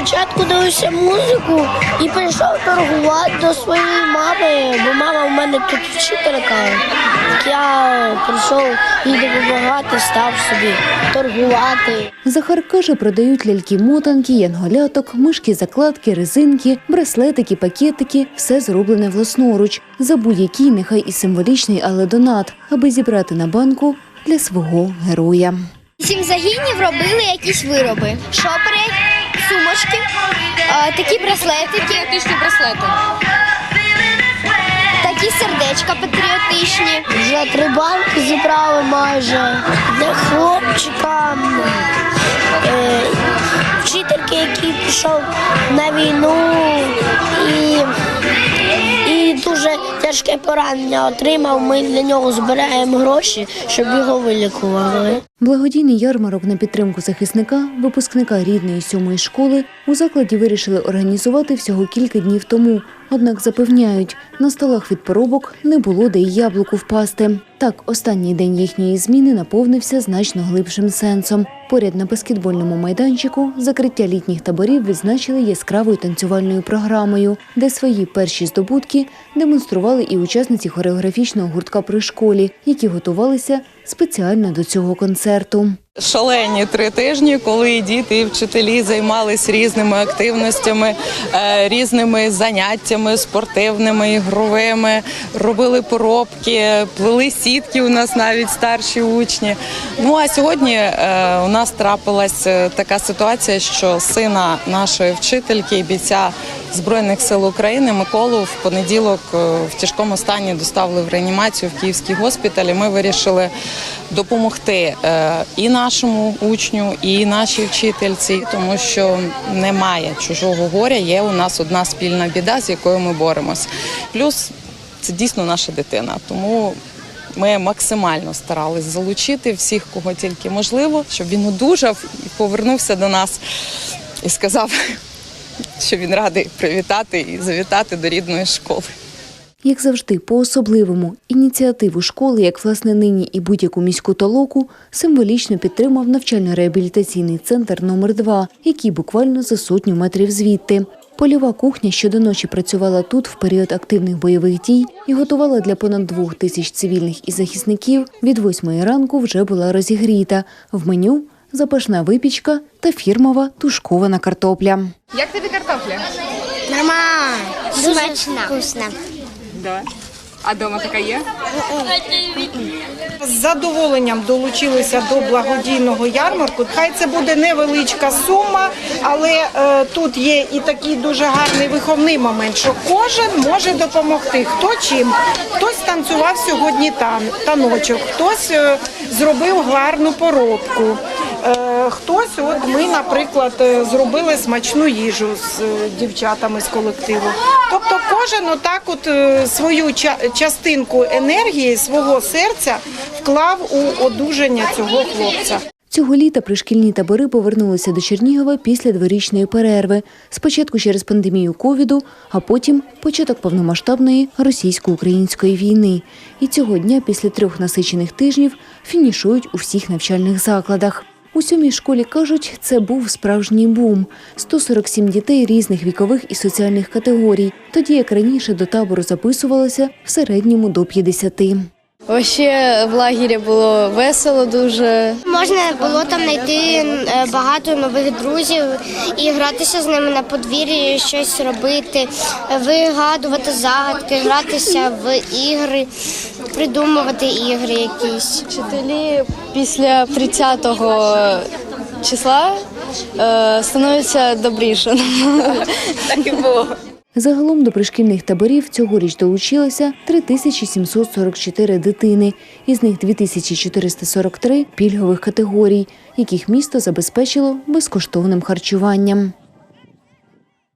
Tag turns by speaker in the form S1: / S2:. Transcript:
S1: спочатку дивився музику і прийшов торгувати до своєї мами, бо мама в мене тут вчителька. Так я прийшов їй допомагати, став собі торгувати.
S2: Захар каже, продають ляльки-мотанки, янголяток, мишки, закладки, резинки, браслетики, пакетики – все зроблене власноруч. За будь-який, нехай і символічний, але донат, аби зібрати на банку для свого героя.
S3: Сім загінів робили якісь вироби: шопери, сумочки, такі браслетики,
S4: Патріотичні браслети.
S3: такі сердечка патріотичні.
S1: Вже три банки зібрали майже для хлопчика, е, вчительки, який пішов на війну і, і дуже тяжке поранення отримав. Ми для нього збираємо гроші, щоб його вилікували.
S2: Благодійний ярмарок на підтримку захисника, випускника рідної сьомої школи, у закладі вирішили організувати всього кілька днів тому. Однак запевняють, на столах від поробок не було де й яблуку впасти. Так, останній день їхньої зміни наповнився значно глибшим сенсом. Поряд на баскетбольному майданчику закриття літніх таборів відзначили яскравою танцювальною програмою, де свої перші здобутки демонстрували і учасниці хореографічного гуртка при школі, які готувалися спеціально до цього концерту.
S5: Шалені три тижні, коли діти і вчителі займалися різними активностями, е, різними заняттями спортивними, ігровими, робили поробки, плели сітки. У нас навіть старші учні. Ну а сьогодні е, у нас трапилась е, така ситуація, що сина нашої вчительки і бійця Збройних сил України Миколу в понеділок в тяжкому стані доставили в реанімацію в Київський госпіталь. І Ми вирішили допомогти е, і нашому учню, і нашій вчительці, тому що немає чужого горя. Є у нас одна спільна біда, з якою ми боремось. Плюс це дійсно наша дитина, тому. Ми максимально старались залучити всіх, кого тільки можливо, щоб він одужав і повернувся до нас і сказав, що він радий привітати і завітати до рідної школи.
S2: Як завжди, по-особливому ініціативу школи, як власне нині і будь-яку міську толоку, символічно підтримав навчально-реабілітаційний центр номер 2 який буквально за сотню метрів звідти. Польова кухня щодо працювала тут в період активних бойових дій і готувала для понад двох тисяч цивільних і захисників. Від восьмої ранку вже була розігріта. В меню запашна випічка та фірмова тушкована картопля.
S4: Як тобі картопля?
S3: Нормально. Смачна. Вкусна.
S4: Да. А дома така є?
S6: З задоволенням долучилися до благодійного ярмарку. Хай це буде невеличка сума, але е, тут є і такий дуже гарний виховний момент, що кожен може допомогти. Хто чим? Хтось танцював сьогодні тан, таночок, хтось е, зробив гарну поробку. Е, Хтось, от ми, наприклад, е, зробили смачну їжу з е, дівчатами з колективу. Тобто кожен отак от свою ча- частинку енергії, свого серця вклав у одужання цього хлопця.
S2: Цього літа пришкільні табори повернулися до Чернігова після дворічної перерви. Спочатку через пандемію ковіду, а потім початок повномасштабної російсько-української війни. І цього дня, після трьох насичених тижнів, фінішують у всіх навчальних закладах. У сьомій школі кажуть, це був справжній бум. 147 дітей різних вікових і соціальних категорій, тоді як раніше до табору записувалося в середньому до 50.
S7: Вообще в лагері було весело дуже.
S3: Можна було там знайти е, багато нових друзів і гратися з ними на подвір'ї, щось робити, вигадувати загадки, гратися в ігри, придумувати ігри якісь.
S7: Вчителі після 30-го числа е, становляться добріше.
S5: Так і було.
S2: Загалом до пришкільних таборів цьогоріч долучилося 3744 дитини, із них 2443 пільгових категорій, яких місто забезпечило безкоштовним харчуванням.